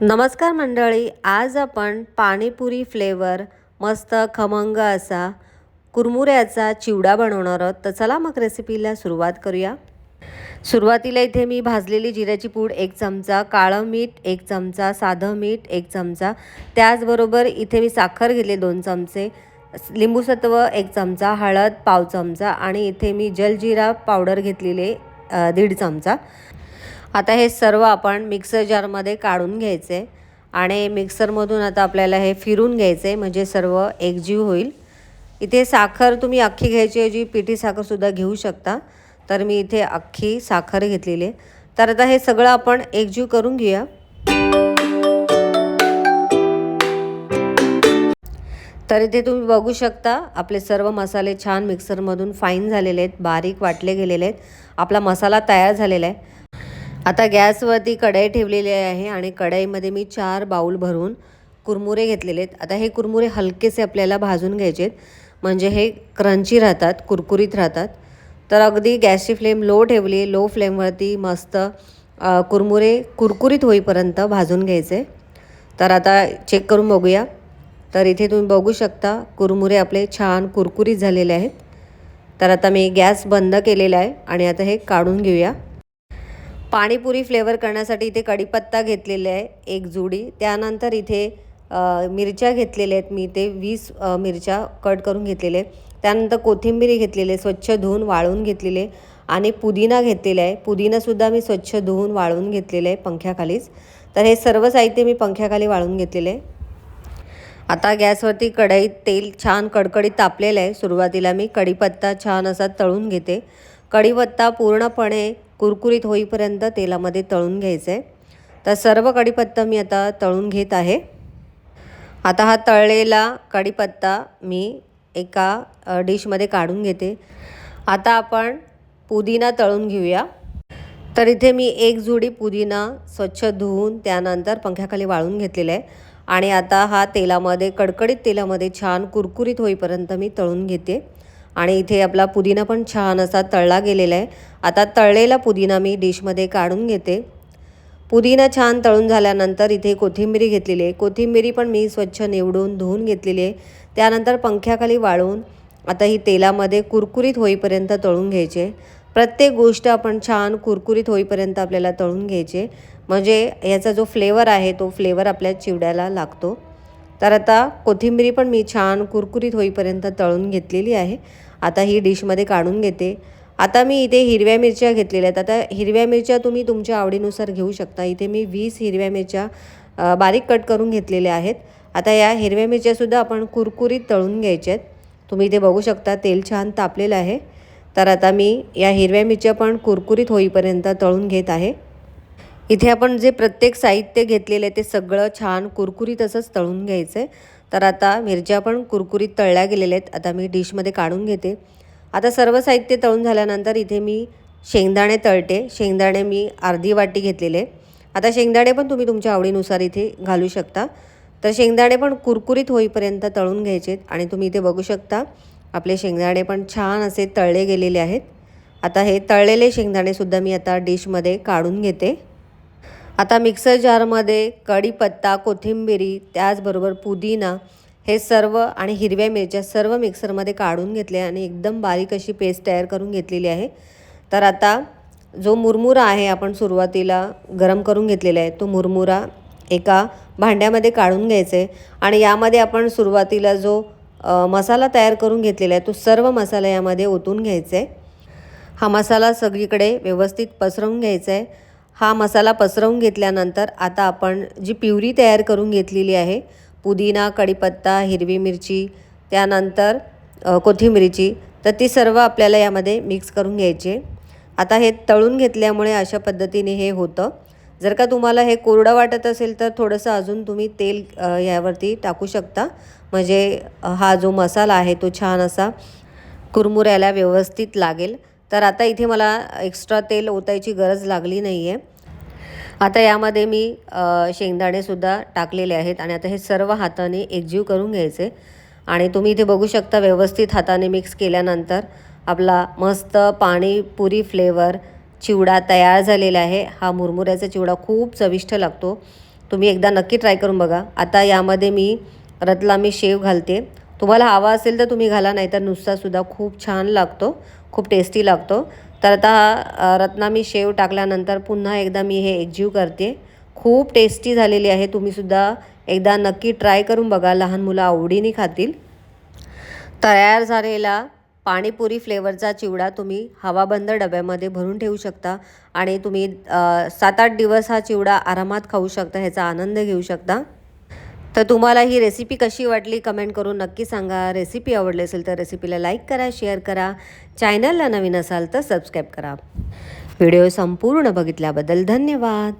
नमस्कार मंडळी आज आपण पाणीपुरी फ्लेवर मस्त खमंग असा कुरमुऱ्याचा चिवडा बनवणार आहोत. तर चला मग रेसिपीला सुरुवात करूया. सुरुवातीला इथे मी भाजलेली जिऱ्याची पूड एक चमचा काळं मीठ एक चमचा साधं मीठ एक चमचा त्याचबरोबर इथे मी साखर घेतले दोन चमचे लिंबूसत्व एक चमचा हळद पाव चमचा आणि इथे मी जलजिरा पावडर घेतलेले दीड चमचा. आता हे सर्व आपण मिक्सर जारमध्ये काढून घ्यायचे आणि मिक्सरमधून आता आपल्याला हे फिरून घ्यायचे म्हणजे सर्व एकजीव होईल. इथे साखर तुम्ही अख्खी घ्यायची ऐवजी पिठी साखरसुद्धा घेऊ शकता. तर मी इथे अख्खी साखर घेतलेली आहे. तर आता हे सगळं आपण एकजीव करून घेऊया. तर इथे तुम्ही बघू शकता आपले सर्व मसाले छान मिक्सरमधून फाईन झालेले आहेत बारीक वाटले गेलेले आहेत. आपला मसाला तयार झालेला आहे. आता गॅसवरती कढई ठेवलेली आहे आणि कढईमध्ये मी चार बाऊल भरून कुरमुरे घेतलेले आहेत. आता हे कुरमुरे हलकेसे आपल्याला भाजून घ्यायचे आहेत. म्हणजे हे क्रंची राहतात कुरकुरीत राहतात. तर अगदी गॅसची फ्लेम लो ठेवली लो फ्लेमवरती मस्त कुरमुरे कुरकुरीत होईपर्यंत भाजून घ्यायचे. तर आता चेक करून बघूया. तर इथे तुम्ही बघू शकता कुरमुरे आपले छान कुरकुरीत झालेले आहेत. तर आता मी गॅस बंद केलेला आहे आणि आता हे काढून घेऊया. पाणीपुरी फ्लेवर करण्यासाठी इथे कढीपत्ता घेतलेला आहे एक जुडी. त्यानंतर इथे मिरच्या घेतलेल्या आहेत. मी इथे वीस मिरच्या कट करून घेतलेले त्यानंतर कोथिंबीरी घेतलेली आहे स्वच्छ धुवून वाळवून घेतलेले आणि पुदिना घेतलेला आहे. पुदिनासुद्धा मी स्वच्छ धुवून वाळवून घेतलेलं आहे पंख्याखालीच. तर हे सर्व साहित्य मी पंख्याखाली वाळून घेतलेले आहे. आता गॅसवरती कढईत तेल छान कडकडीत तापलेलं आहे. सुरुवातीला मी कढीपत्ता छान असा तळून घेते. कढीपत्ता पूर्णपणे कुरकुरीत होईपर्यंत तेलामध्ये तळून घ्यायचं आहे तर सर्व कढीपत्ता मी आता तळून घेत आहे. आता हा तळलेला कढीपत्ता मी एका डिशमध्ये काढून घेते. आता आपण पुदिना तळून घेऊया. तर इथे मी एक जुडी पुदिना स्वच्छ धुवून त्यानंतर पंख्याखाली वाळून घेतलेला आहे. आणि आता हा तेलामध्ये कडकडीत तेलामध्ये छान कुरकुरीत होईपर्यंत मी तळून घेते. आणि इथे आपला पुदिना पण छान असा तळला गेलेला आहे. आता तळलेला पुदिना मी डिशमध्ये काढून घेते. पुदिना छान तळून झाल्यानंतर इथे कोथिंबिरी घेतलेली आहे. कोथिंबिरी पण मी स्वच्छ निवडून धुवून घेतलेली आहे. त्यानंतर पंख्याखाली वाळवून आता ही तेलामध्ये कुरकुरीत होईपर्यंत तळून घ्यायचे. प्रत्येक गोष्ट आपण छान कुरकुरीत होईपर्यंत आपल्याला तळून घ्यायचे. म्हणजे याचा जो फ्लेवर आहे तो फ्लेवर आपल्या चिवड्याला लागतो. तर आता कोथिंबिरी पण मी छान कुरकुरीत होईपर्यंत तळून घेतलेली आहे. आता ही डिशमध्ये काढून घेते. आता मी इथे हिरव्या मिरच्या घेतलेल्या आहेत. आता हिरव्या मिरच्या तुम्ही तुमच्या आवडीनुसार घेऊ शकता. इथे मी वीस हिरव्या मिरच्या बारीक कट करून घेतलेल्या आहेत. आता या हिरव्या मिरच्यासुद्धा आपण कुरकुरीत तळून घ्यायच्या आहेत. तुम्ही इथे बघू शकता तेल छान तापलेलं आहे. तर आता मी या हिरव्या मिरच्या पण कुरकुरीत होईपर्यंत तळून घेत आहे. इथे आपण जे प्रत्येक साहित्य घेतलेलं आहे ते सगळं छान कुरकुरीत असंच तळून घ्यायचं आहे तर आता मिरच्या पण कुरकुरीत तळल्या गेलेल्या आहेत. आता मी डिशमध्ये काढून घेते. आता सर्व साहित्य तळून झाल्यानंतर इथे मी शेंगदाणे तळते. शेंगदाणे मी अर्धी वाटी घेतलेले. आता शेंगदाणे पण तुम्ही तुमच्या आवडीनुसार इथे घालू शकता. तर शेंगदाणे पण कुरकुरीत होईपर्यंत तळून घ्यायचे आणि तुम्ही इथे बघू शकता आपले शेंगदाणे पण छान असे तळले गेलेले आहेत. आता हे तळलेले शेंगदाणेसुद्धा मी आता डिशमध्ये काढून घेते. आता मिक्सर जारमध्ये कढीपत्ता कोथिंबिरी त्याचबरोबर पुदिना हे सर्व आणि हिरव्या मिरच्या सर्व मिक्सरमध्ये काढून घेतले आणि एकदम बारीक अशी पेस्ट तयार करून घेतलेली आहे. तर आता जो मुरमुरा आहे आपण सुरुवातीला गरम करून घेतलेला आहे तो मुरमुरा एका भांड्यामध्ये काढून घ्यायचा आहे आणि यामध्ये आपण सुरुवातीला जो मसाला तयार करून घेतलेला आहे तो सर्व मसाला यामध्ये ओतून घ्यायचा. आहे हा मसाला सगळीकडे व्यवस्थित पसरवून घ्यायचा आहे. हा मसाला पसरवून घेतल्यानंतर आता आपण जी प्युरी तयार करून घेतलेली आहे पुदिना कढीपत्ता हिरवी मिरची त्यानंतर कोथिंबीरची कोथिंबिरीची तर ती सर्व आपल्याला यामध्ये मिक्स करून घ्यायची आता हे तळून घेतल्यामुळे अशा पद्धतीने हे होतं. जर का तुम्हाला हे कोरडं वाटत असेल तर थोडंसं अजून तुम्ही तेल यावरती टाकू शकता. म्हणजे हा जो मसाला आहे तो छान असा कुरमुऱ्याला व्यवस्थित लागेल. तर आता इथे मला एक्स्ट्रा तेल ओतायची गरज लागली नाही आहे आता यामध्ये मी शेंगदाणेसुद्धा टाकलेले आहेत आणि आता हे सर्व हाताने एकजीव करून घ्यायचे. आणि तुम्ही इथे बघू शकता व्यवस्थित हाताने मिक्स केल्यानंतर आपला मस्त पाणीपुरी फ्लेवर चिवडा तयार झालेला आहे. हा मुरमुऱ्याचा चिवडा खूप चविष्ट लागतो. तुम्ही एकदा नक्की ट्राय करून बघा. आता यामध्ये मी रतलामी शेव घालते. तुम्हाला हवा असेल तर तुम्ही घाला नाही तर नुसतासुद्धा खूप छान लागतो. खूप टेस्टी लागतो. तर आता रत्ना रत्नामी शेव टाकल्यानंतर पुन्हा एकदा मी हे एकजीव करते. खूप टेस्टी झालेली आहे. तुम्हीसुद्धा एकदा नक्की ट्राय करून बघा. लहान मुलं आवडीने खातील. तयार झालेला पाणीपुरी फ्लेवरचा चिवडा तुम्ही हवाबंद डब्यामध्ये भरून ठेवू शकता आणि तुम्ही सात आठ दिवस हा चिवडा आरामात खाऊ शकता. ह्याचा आनंद घेऊ शकता. तर तुम्हाला ही रेसिपी कशी वाटली कमेंट करून नक्की सांगा. रेसिपी आवडली असेल तर रेसिपीला लाईक करा शेअर करा. चॅनलला नवीन असाल तर सबस्क्राईब करा. व्हिडिओ संपूर्ण बघितल्याबद्दल धन्यवाद.